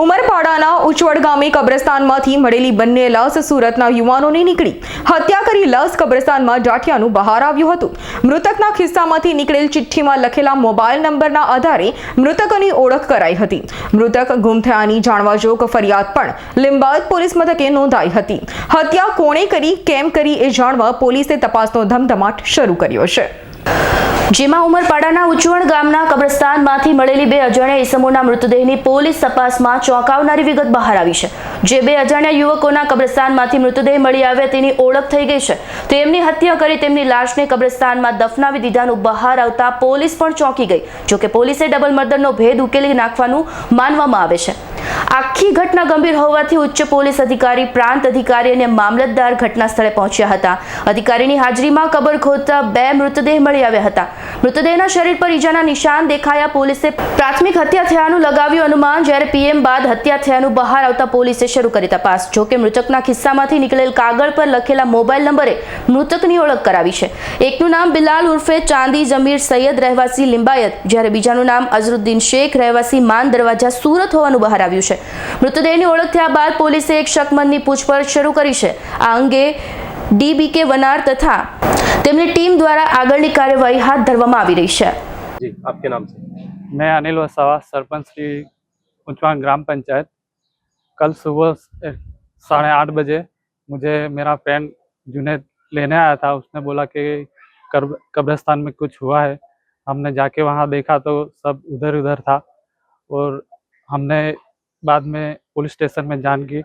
ઉમરપાડાના ઉચવડ ગામે કબ્રસ્તાનમાંથી મળેલી બંને લાશ સુરતના યુવાનોની નીકળી. હત્યા કરી લાશ કબ્રસ્તાનમાં જાઠિયાનું બહાર આવ્યું હતું. મૃતકના ખિસ્સામાંથી નીકળેલ ચિઠ્ઠીમાં લખેલા મોબાઈલ નંબરના આધારે મૃતકોની ઓળખ કરાઈ હતી. મૃતક ગુમ થયાની જાણવા જોગ ફરિયાદ પણ લિંબાયત પોલીસ મથકે નોંધાઈ હતી. હત્યા કોણે કરી, કેમ કરી એ જાણવા પોલીસે તપાસનો ધમધમાટ શરૂ કર્યો છે. જેમાં ઉમરપાડાના ઉચવણ ગામના કબ્રસ્તાનમાંથી મળેલી બે અજાણ્યા ઈસમોના મૃતદેહની પોલીસ તપાસમાં ચોંકાવનારી વિગત બહાર આવી છે. જે બે અજાણ્યા યુવકોના કબ્રસ્તાનમાંથી મૃતદેહ મળી આવ્યા તેની ઓળખ થઈ ગઈ છે. તેમની હત્યા કરી તેમની લાશને કબ્રસ્તાનમાં દફનાવી દીધાનું બહાર આવતા પોલીસ પણ ચોંકી ગઈ, જોકે પોલીસે ડબલ મર્ડરનો ભેદ ઉકેલી નાખવાનું માનવામાં આવે છે. આખી ઘટના ગંભીર હોવાથી ઉચ્ચ પોલીસ અધિકારી, પ્રાંત અધિકારી અને મામલતદાર ઘટના સ્થળે પહોંચ્યા હતા. અધિકારીની હાજરીમાં કબર ખોદતા બે મૃતદેહ મળી આવ્યા હતા. મૃતદેહના શરીર પર ઈજાના નિશાન દેખાયા પોલીસે પ્રાથમિક હત્યા થયાનું લગાવ્યું અનુમાન, જ્યારે પીએમ બાદ હત્યા થયાનું બહાર આવતા પોલીસે શરૂ કરી તપાસ. જોકે મૃતકના ખિસ્સામાંથી નીકળેલ કાગળ પર લખેલા મોબાઈલ નંબરે મૃતકની ઓળખ કરાવી છે. એકનું નામ બિલાલ ઉર્ફે ચાંદી જમીર સૈયદ રહેવાસી લિંબાયત, જ્યારે બીજાનું નામ અઝરુદ્દીન શેખ રહેવાસી માન દરવાજા સુરત હોવાનું બહાર આવ્યું છે. મૃતદેહની ઓળખ થયા બાદ પોલીસે એક શકમંદની પૂછપરછ શરૂ કરી છે આ અંગે ડીબીકે વનાર તથા તેમની ટીમ દ્વારા આગળની કાર્યવાહી હાથ ધરવામાં આવી રહી છે जी आपके नाम से मैं अनिल वसावा सरपंच श्री उचवान ग्राम पंचायत कल सुबह से साढ़े आठ बजे मुझे मेरा फ्रेंड जुनेद लेने आया था उसने बोला कि कब्र- कब्रिस्तान में कुछ हुआ है हमने जाके वहाँ देखा तो सब उधर उधर था और हमने बाद में पुलिस स्टेशन में जान की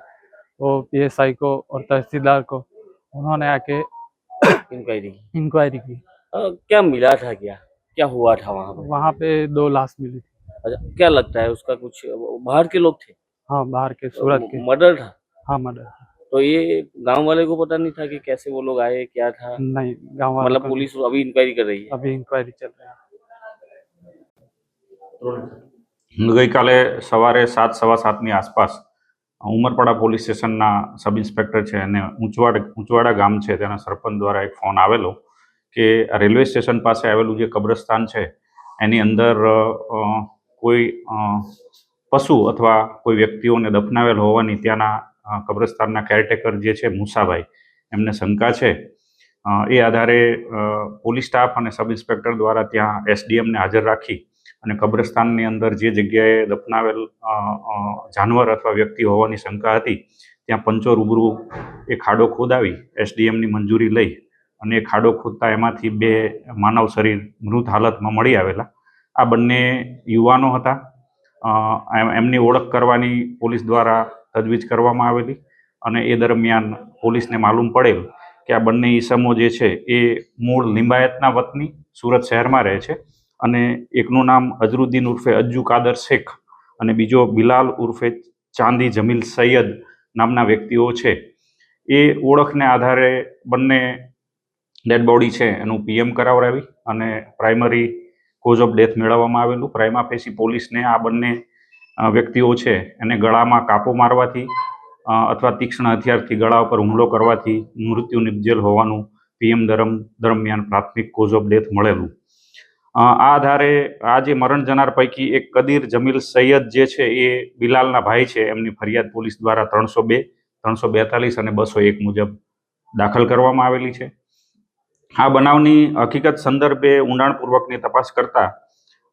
वो पीएसआई को और तहसीलदार को उन्होंने आके इंक्वायरी की। इंक्वायरी की। क्या मिला था क्या? क्या हुआ था वहाँ पर वहाँ पे दो लाश मिली थी। अच्छा क्या लगता है उसका कुछ बाहर के लोग थे? हाँ बाहर के सूरत के। मर्डर था? हाँ मर्डर तो ये गाँव वाले को पता नहीं था कि कैसे वो लोग आए क्या था? नहीं गाँव वालों मतलब पुलिस अभी इंक्वायरी कर रही है। अभी इंक्वायरी चल रहा है। ગઈકાલે સવારે સાત, સવા સાતની આસપાસ ઉમરપાડા પોલીસ સ્ટેશનના સબ ઇન્સ્પેક્ટર છે અને ઊંચવાડ ઊંચવાડા ગામ છે તેના સરપંચ દ્વારા એક ફોન આવેલો કે રેલવે સ્ટેશન પાસે આવેલું જે કબ્રસ્તાન છે, એની અંદર કોઈ પશુ અથવા કોઈ વ્યક્તિઓને દફનાવેલ હોવાની ત્યાંના કબ્રસ્તાનના કેરટેકર જે છે મુસાભાઈ, એમને શંકા છે. એ આધારે પોલીસ સ્ટાફ અને સબ ઇન્સ્પેક્ટર દ્વારા ત્યાં એસડીએમને હાજર રાખી અને કબ્રસ્તાનની અંદર જે જગ્યાએ દફનાવેલ જાનવર અથવા વ્યક્તિ હોવાની શંકા હતી, ત્યાં પંચો રૂબરૂ એ ખાડો ખોદાવી એસડીએમની મંજૂરી લઈ અને એ ખાડો ખોદતા એમાંથી બે માનવ શરીર મૃત હાલતમાં મળી આવેલા. આ બંને યુવાનો હતા. એમની ઓળખ કરવાની પોલીસ દ્વારા તજવીજ કરવામાં આવેલી અને એ દરમિયાન પોલીસને માલુમ પડેલ કે આ બંને ઈસમો જે છે એ મૂળ લિંબાયતના વતની સુરત શહેરમાં રહે છે. અને એકનું નામ અઝરુદ્દીન ઉર્ફે અજ્જુ કાદર શેખ અને બીજો બિલાલ ઉર્ફે ચાંદી જમીલ સૈયદ નામના વ્યક્તિઓ છે. એ ઓળખને આધારે બંને ડેડ બોડી છે એનું પીએમ કરાવડાવી અને પ્રાઇમરી કોઝ ઓફ ડેથ મેળવવામાં આવેલું. પ્રાઇમા ફેસી પોલીસને આ બંને વ્યક્તિઓ છે એને ગળામાં કાપો મારવાથી અથવા તીક્ષ્ણ હથિયારથી ગળા ઉપર હુમલો કરવાથી મૃત્યુ નિપજેલ હોવાનું પીએમ દરમ દરમિયાન પ્રાથમિક કોઝ ઓફ ડેથ મળેલું. આ આધારે આ જે મરણ જનાર પૈકી એક કદીર જમીલ સૈયદ જે છે એ બિલાલના ભાઈ છે. એમની ફરિયાદ પોલીસ દ્વારા ત્રણસો બે, ત્રણસો બેતાલીસ અને બસો એક મુજબ દાખલ કરવામાં આવેલી છે. આ બનાવની હકીકત સંદર્ભે ઊંડાણપૂર્વકની તપાસ કરતા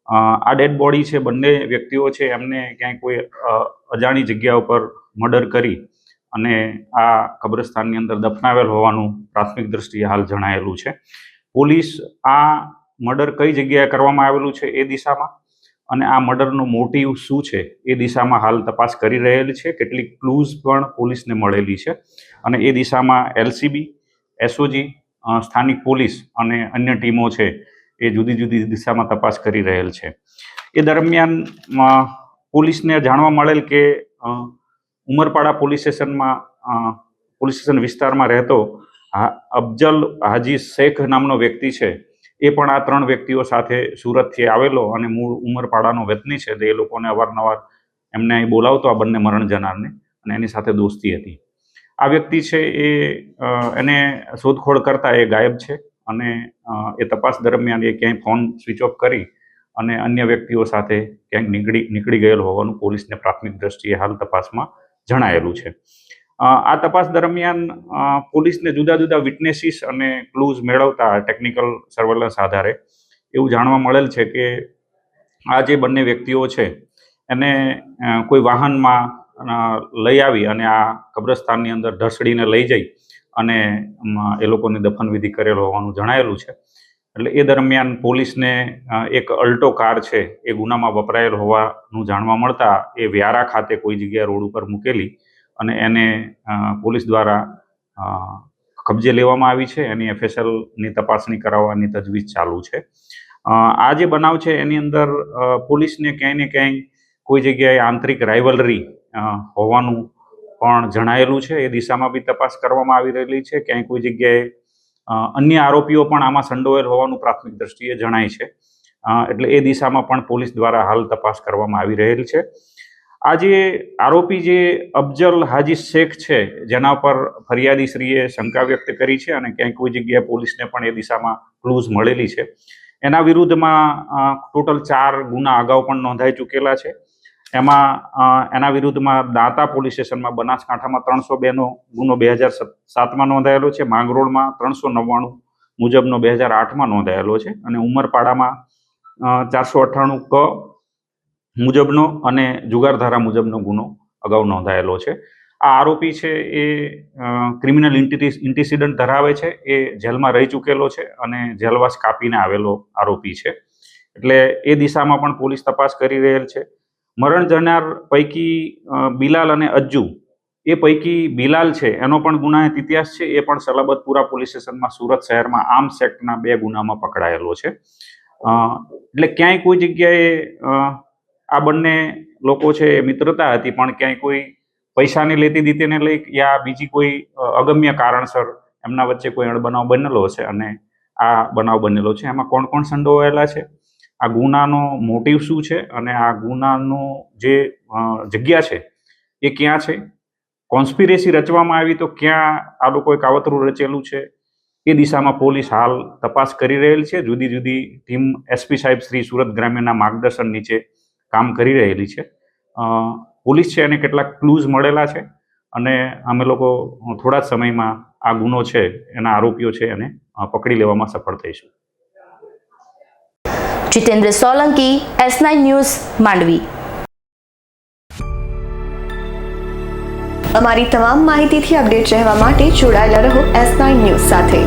આ ડેડ બોડી છે, બંને વ્યક્તિઓ છે, એમને ક્યાંય કોઈ અજાણી જગ્યા ઉપર મર્ડર કરી અને આ કબ્રસ્તાનની અંદર દફનાવેલ હોવાનું પ્રાથમિક દ્રષ્ટિએ હાલ જણાયેલું છે. પોલીસ આ મર્ડર કઈ જગ્યાએ કરવામાં આવેલું છે એ દિશામાં? અને આ મર્ડરનો મોટિવ શું છે એ દિશામાં હાલ તપાસ કરી રહેલી છે. કેટલીક ક્લૂઝ પણ પોલીસને મળેલી છે. અને એ દિશામાં એલસીબી એસઓજી સ્થાનિક પોલીસ અને અન્ય ટીમો છે એ જુદી જુદી દિશામાં તપાસ કરી રહેલ છે. એ દરમિયાન પોલીસને જાણવા મળેલ કે ઉમરપાડા પોલીસ સ્ટેશનમાં પોલીસ સ્ટેશન વિસ્તારમાં રહેતો અફજલ હાજી શેખ નામનો વ્યક્તિ છે. એ પણ આ ત્રણ વ્યક્તિઓ સાથે સુરતથી આવેલો અને મૂળ ઉમરપાડાનો વતની છે, તે એ લોકોને અવારનવાર એમને અહીં બોલાવતો આ બંને મરણ જનારને અને એની સાથે દોસ્તી હતી. આ વ્યક્તિ છે એ એને શોધખોળ કરતા એ ગાયબ છે અને એ તપાસ દરમિયાન એ ક્યાંય ફોન સ્વિચ ઓફ કરી અને અન્ય વ્યક્તિઓ સાથે ક્યાંક નીકળી નીકળી ગયેલ હોવાનું પોલીસને પ્રાથમિક દ્રષ્ટિએ હાલ તપાસમાં જણાયેલું છે. આ તપાસ દરમિયાન પોલીસને જુદા જુદા વિટનેસીસ અને ક્લૂઝ મેળવતા ટેકનિકલ સર્વેલન્સ આધારે એવું જાણવા મળેલ છે કે આ જે બંને વ્યક્તિઓ છે, એને કોઈ વાહનમાં લઈ આવી અને આ કબ્રસ્તાનની અંદર ઢસડીને લઈ જઈ અને એ લોકોની દફનવિધિ કરેલ હોવાનું જણાયેલું છે. એટલે એ દરમિયાન પોલીસને એક અલ્ટો કાર છે, એ ગુનામાં વપરાયેલ હોવાનું જાણવા મળતા એ વ્યારા ખાતે કોઈ જગ્યાએ રોડ ઉપર મૂકેલી અને એને પોલીસ દ્વારા કબજે લેવામાં આવી છે. એની એફએસએલની તપાસણી કરાવવાની તજવીજ ચાલુ છે. આ જે બનાવ છે એની અંદર પોલીસને ક્યાંય ને ક્યાંય કોઈ જગ્યાએ આંતરિક રાઇવલરી હોવાનું પણ જણાયેલું છે. એ દિશામાં બી તપાસ કરવામાં આવી રહેલી છે. ક્યાંય કોઈ જગ્યાએ અન્ય આરોપીઓ પણ આમાં સંડોવેલ હોવાનું પ્રાથમિક દ્રષ્ટિએ જણાય છે. એટલે એ દિશામાં પણ પોલીસ દ્વારા હાલ તપાસ કરવામાં આવી રહેલ છે. આ જે આરોપી જે અફજલ હાજી શેખ છે, જેના પર ફરિયાદીશ્રીએ શંકા વ્યક્ત કરી છે અને ક્યાંય કોઈ જગ્યાએ પોલીસને પણ એ દિશામાં ક્લૂઝ મળેલી છે. એના વિરુદ્ધમાં ટોટલ ચાર ગુના અગાઉ પણ નોંધાઈ ચૂકેલા છે. એમાં એના વિરુદ્ધમાં દાંતા પોલીસ સ્ટેશનમાં બનાસકાંઠામાં ત્રણસો બેનો ગુનો બે હજાર સાતમાં નોંધાયેલો છે. માંગરોળમાં ત્રણસો નવ્વાણું મુજબનો બે હજાર આઠમાં નોંધાયેલો છે. અને ઉમરપાડામાં ચારસો અઠ્ઠાણું ક મુજબનો અને જુગારધારા મુજબનો ગુનો અગાઉ નોંધાયેલો છે. આ આરોપી છે એ ક્રિમિનલ ઇન્ટિસિડન્ટ ધરાવે છે, એ જેલમાં રહી ચૂકેલો છે અને જેલવાસ કાપીને આવેલો આરોપી છે. એટલે એ દિશામાં પણ પોલીસ તપાસ કરી રહેલ છે. મરણ જનાર પૈકી બિલાલ અને અજ્જુ, એ પૈકી બિલાલ છે, એનો પણ ગુનાહિત ઇતિહાસ છે, એ પણ સલાબતપુરા પોલીસ સ્ટેશનમાં સુરત શહેરમાં આર્મ્સ એક્ટના બે ગુનામાં પકડાયેલો છે. એટલે ક્યાંય કોઈ જગ્યાએ આ બંને લોકો છે એ મિત્રતા હતી, પણ ક્યાંય કોઈ પૈસાની લેતી દીતીને લઈ યા બીજી કોઈ અગમ્ય કારણસર એમના વચ્ચે કોઈ અણબનાવ બનેલો હશે અને આ બનાવ બનેલો છે. એમાં કોણ કોણ સંડોવાયેલા છે? આ ગુનાનો મોટિવ શું છે? અને આ ગુનાનો જે જગ્યા છે એ ક્યાં છે? કોન્સ્પિરેસી રચવામાં આવી તો ક્યાં આ લોકોએ કાવતરું રચેલું છે? એ દિશામાં પોલીસ હાલ તપાસ કરી રહેલ છે. જુદી જુદી ટીમ એસપી સાહેબ શ્રી સુરત ગ્રામ્યના માર્ગદર્શન નીચે કામ કરી રહેલી છે. પોલીસ છે એને કેટલાક ક્લૂઝ મળેલા છે અને અમે લોકો થોડા જ સમયમાં આ ગુનો છે એના આરોપીઓ છે એને પકડી લેવામાં સફળ થઈશું. Jitendra Solanki S nine news Mandvi. અમારી તમામ માહિતીથી અપડેટ રહેવા માટે જોડાયેલા રહો એસ નાઇન ન્યૂઝ સાથે.